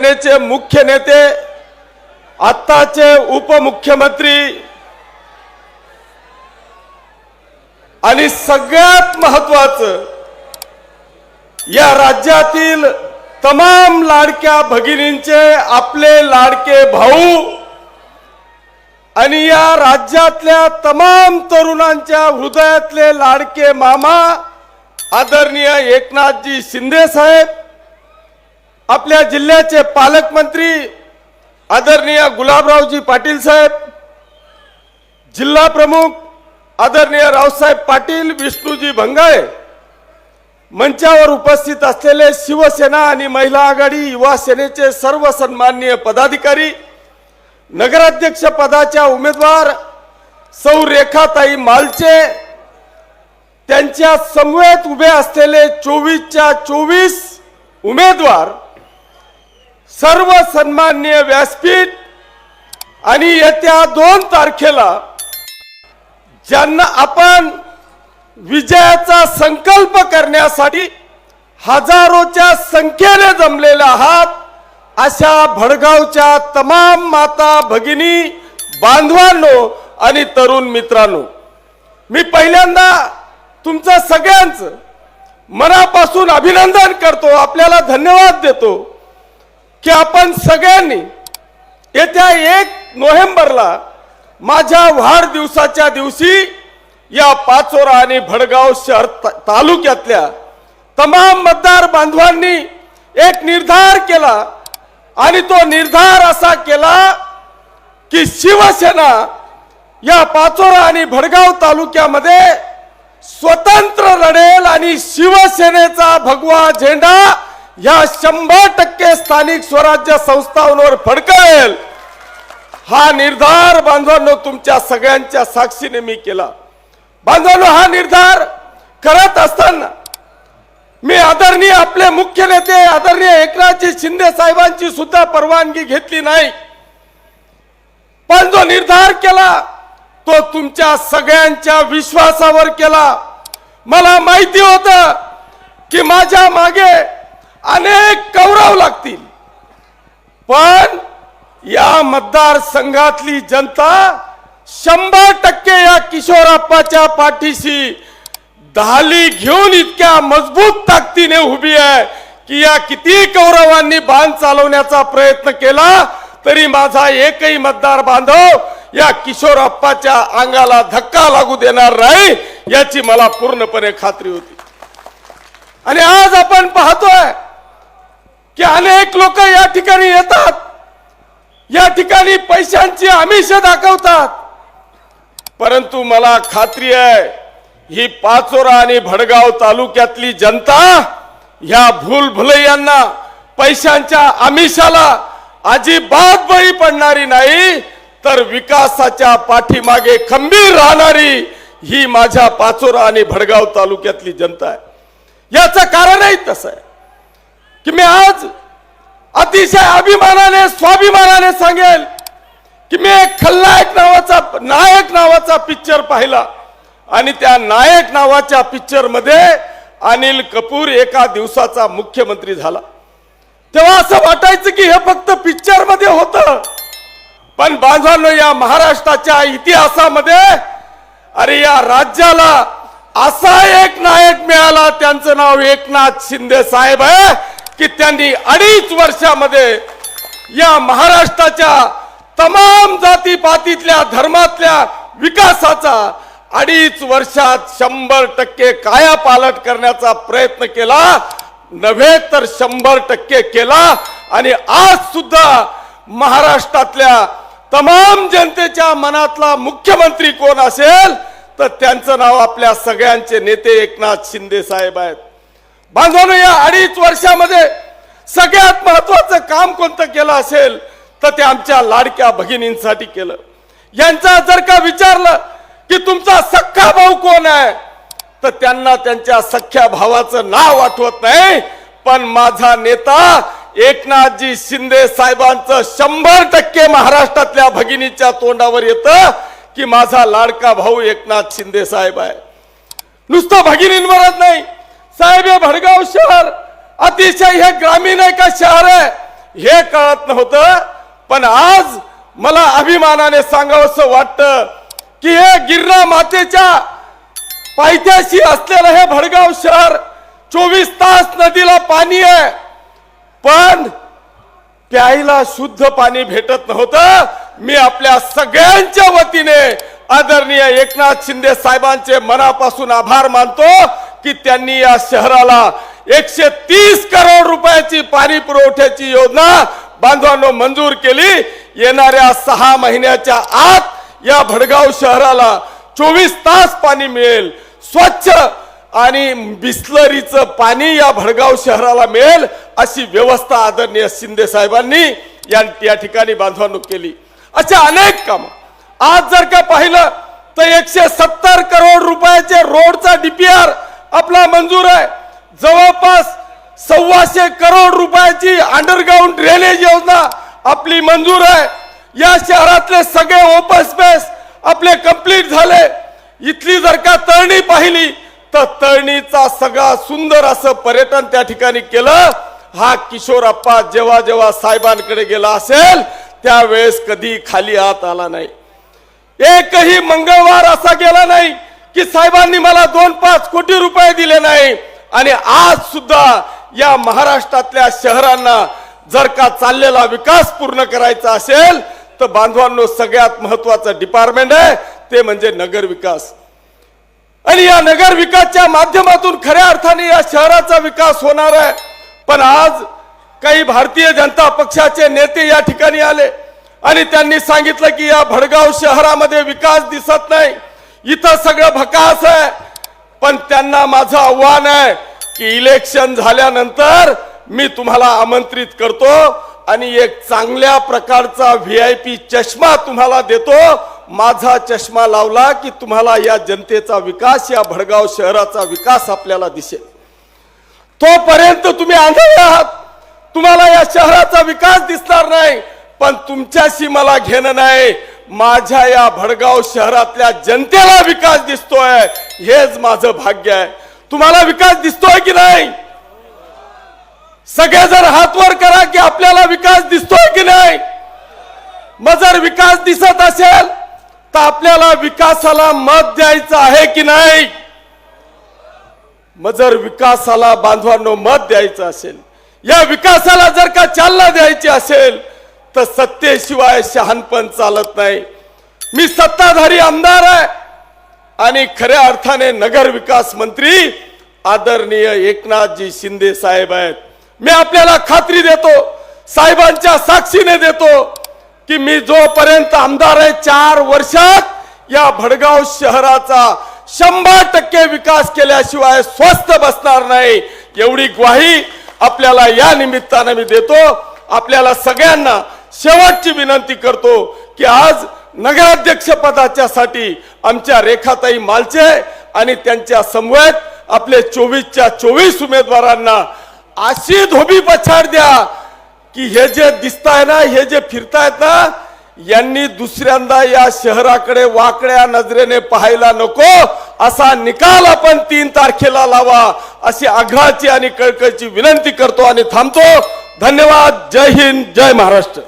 सेनेचे मुख्य नेते आत्ताचे उपमुख्यमंत्री आणि सगळ्यात महत्वाचं या राज्यातील तमाम लाडक्या भगिनींचे आपले लाडके भाऊ आणि या राज्यातल्या तमाम तरुणांच्या हृदयातले लाडके मामा आदरणीय एकनाथजी शिंदे साहेब आपल्या जिल्ह्याचे पालकमंत्री आदरणीय गुलाबरावजी पाटील साहेब जिल्हा प्रमुख आदरणीय रावसाहेब पाटील विष्णूजी भंगाळे मंचावर उपस्थित असलेले शिवसेना आणि महिला आघाडी युवा सेनेचे सर्व सन्माननीय पदाधिकारी नगराध्यक्ष पदाच्या उमेदवार सौ रेखाताई मालचे त्यांच्या समवेत उभे असलेले चोवीसच्या चोवीस उमेदवार सर्व सन्मान्य व्यासपीठ आणि येत्या दोन तारखेला ज्यांना आपण विजयाचा संकल्प करण्यासाठी हजारोच्या संख्येने जमलेले आहात अशा भडगावच्या तमाम माता भगिनी बांधवांनो आणि तरुण मित्रांनो मी पहिल्यांदा तुमचं सगळ्यांचं मनापासून अभिनंदन करतो आपल्याला धन्यवाद देतो. की आपण सगळ्यांनी येत्या एक नोव्हेंबरला माझ्या वाढदिवसाच्या दिवशी या पाचोरा आणि भडगाव शहर तालुक्यातल्या तमाम मतदार बांधवांनी एक निर्धार केला आणि तो निर्धार असा केला की शिवसेना या पाचोरा आणि भडगाव तालुक्यामध्ये स्वतंत्र लढेल आणि शिवसेनेचा भगवा झेंडा या शंभर टक्के स्थानिक स्वराज्य संस्थांवर फडकवेल. हा निर्धार बांधवांनो तुमच्या सगळ्यांच्या साक्षीने मी केला. बांधवांनो हा निर्धार करत असताना मी आदरणीय आपले मुख्य नेते आदरणीय एकनाथजी शिंदे साहेबांची सुद्धा परवानगी घेतली नाही. पण जो निर्धार केला तो तुमच्या सगळ्यांच्या विश्वासावर केला. मला माहिती होत की माझ्या मागे अनेक कौरव लागतील. पण या मतदारसंघातली जनता शंभर टक्के या किशोरप्पाच्या पाठीशी दहाली घेऊन इतक्या मजबूत ताकदीने उभी आहे की या किती कौरवांनी बांध चालवण्याचा प्रयत्न केला तरी माझा एकही मतदार बांधव या किशोरप्पाच्या अंगाला धक्का लागू देणार नाही याची मला पूर्णपणे खात्री होती. आणि आज आपण पाहतोय की अनेक लोक या ठिकाणी येतात. या ठिकाणी पैशांची आमिष दाखवतात. परंतु मला खात्री आहे ही पाचोरा आणि भडगाव तालुक्यातली जनता ह्या भूल भुलैयांना पैशांच्या आमिषाला अजिबात बळी पडणारी नाही तर विकासाच्या पाठीमागे खंबीर राहणारी ही माझ्या पाचोरा आणि भडगाव तालुक्यातली जनता आहे. याचं कारणही तसं आहे. की मी आज अतिशय अभिमानाने स्वाभिमानाने सांगेल की मी एक खलनायक नावाचा नायक नावाचा पिक्चर पाहिला. आणि त्या नायक नावाच्या पिक्चरमध्ये अनिल कपूर एका दिवसाचा मुख्यमंत्री झाला. तेव्हा असं वाटायचं की हे फक्त पिक्चरमध्ये होत. पण बांधवांनो या महाराष्ट्राच्या इतिहासामध्ये अरे या राज्याला असा एक नायक मिळाला त्यांचं नाव एकनाथ शिंदे साहेब आहे. की त्यांनी अडीच वर्षामध्ये या महाराष्ट्राच्या तमाम जातीपातीतल्या धर्मातल्या विकासाचा अडीच वर्षात शंभर टक्के कायापालट करण्याचा प्रयत्न केला नव्हे तर शंभर टक्के केला. आणि आज सुद्धा महाराष्ट्रातल्या तमाम जनतेच्या मनातला मुख्यमंत्री कोण असेल तर त्यांचं नाव आपल्या सगळ्यांचे नेते एकनाथ शिंदे साहेब आहेत. बांधवांनो या अडीच वर्षामध्ये सगळ्यात महत्वाचं काम कोणतं केलं असेल तर ते आमच्या लाडक्या भगिनींसाठी केलं. यांचा जर का विचारलं की तुमचा सख्खा भाऊ कोण आहे तर त्यांना त्यांच्या सख्या भावाचं नाव आठवत नाही पण माझा नेता एकनाथजी शिंदे साहेबांचं शंभर टक्के महाराष्ट्रातल्या भगिनीच्या तोंडावर येतं की माझा लाडका भाऊ एकनाथ शिंदे साहेब आहे. नुसतं भगिनींवरच नाही साहेब हे भडगाव शहर अतिशय हे ग्रामीण आहे का शहर आहे? हे कळत नव्हतं. पण आज मला अभिमानाने सांगावंसं वाटतं की हे गिरणा मातेच्या पायथ्याशी असलेलं हे भडगाव शहर चोवीस तास नदीला पाणी आहे. पण प्यायला शुद्ध पाणी भेटत नव्हतं. मी आपल्या सगळ्यांच्या वतीने आदरणीय एकनाथ शिंदे साहेबांचे मनापासून आभार मानतो की त्यांनी या शहराला एकशे तीस करोड रुपयाची पाणी पुरवठ्याची योजना बांधवांनो मंजूर केली. येणाऱ्या सहा महिन्याच्या आत या भडगाव शहराला चोवीस तास पाणी मिळेल. स्वच्छ आणि बिस्लरीचं पाणी या भडगाव शहराला मिळेल अशी व्यवस्था आदरणीय शिंदे साहेबांनी या या ठिकाणी बांधवांनो केली. अशा अनेक काम. आज जर का पाहिलं तर एकशे सत्तर करोड रुपयाचे रोडचा डीपीआर आपला मंजूर आहे. जवळपास सव्वाशे करोड रुपयाची अंडरग्राऊंड ड्रेनेज योजना आपली मंजूर आहे. या शहरातले सगळे ओपन स्पेस आपले कंप्लीट झाले. इथली जर का तळणी पाहिली तर तळणीचा सगळा सुंदर असं पर्यटन त्या ठिकाणी केलं. हा किशोरप्पा जेव्हा जेव्हा साहेबांकडे गेला असेल त्यावेळेस कधी खाली हात आला नाही. एकही मंगळवार असा गेला नाही की साहेबांनी मला दोन पाच कोटी रुपये दिले नाही. आणि आज सुद्धा या महाराष्ट्रातल्या शहरांना जर का चाललेला विकास पूर्ण करायचा असेल तर बांधवांनो सगळ्यात महत्वाचं डिपार्टमेंट आहे ते म्हणजे नगर विकास. आणि या नगर विकासच्या माध्यमातून खऱ्या अर्थाने या शहराचा विकास होणार आहे. पण आज काही भारतीय जनता पक्षाचे नेते या ठिकाणी आले आणि त्यांनी सांगितलं की या भडगाव शहरामध्ये विकास दिसत नाही. इथं सगळं भकास आहे. पण त्यांना माझं आव्हान आहे की इलेक्शन झाल्यानंतर मी तुम्हाला आमंत्रित करतो आणि एक चांगल्या प्रकारचा व्ही आय पी चष्मा तुम्हाला देतो. माझा चष्मा लावला की तुम्हाला या जनतेचा विकास या भडगाव शहराचा विकास आपल्याला दिसेल. तोपर्यंत तुम्ही आंधळे आहात. तुम्हाला या शहराचा विकास दिसणार नाही पण तुमच्याशी मला घेणं नाही. माझ्या या भडगाव शहरातल्या जनतेला विकास दिसतोय. हेच माझं भाग्य आहे. तुम्हाला विकास दिसतोय की नाही? सगळे जर हातवर करा की आपल्याला विकास दिसतोय की नाही? मग जर विकास दिसत असेल तर आपल्याला विकासाला मत द्यायचं आहे की नाही? मग जर विकासाला बांधवांनो मत द्यायचं असेल या विकासाला जर का चालना द्यायची असेल तर सत्तेशिवाय शहाणपण चालत नाही. मी सत्ताधारी आमदार आहे. आणि खऱ्या अर्थाने नगर विकास मंत्री आदरणीय एकनाथजी शिंदे साहेब आहेत. मी आपल्याला खात्री देतो साहेबांच्या साक्षीने देतो की मी जोपर्यंत आमदार आहे चार वर्षात या भडगाव शहराचा शंभर टक्के विकास केल्याशिवाय स्वस्त बसणार नाही. एवढी ग्वाही आपल्याला या निमित्तानं मी देतो. आपल्याला सगळ्यांना शेवटची विनंती करतो की आज नगराध्यक्ष पदाच्या साठी आमच्या रेखाताई मालचे आणि त्यांच्या समवेत आपले चोवीसच्या चोवीस उमेदवारांना अशी धोबी पछाड द्या की हे जे दिसताय ना हे जे फिरतायत ना यांनी दुसऱ्यांदा या शहराकडे वाकड्या नजरेने पाहायला नको असा निकाल आपण तीन तारखेला लावा अशी आग्रहाची आणि कळकळची विनंती करतो आणि थांबतो. धन्यवाद. जय हिंद. जय महाराष्ट्र.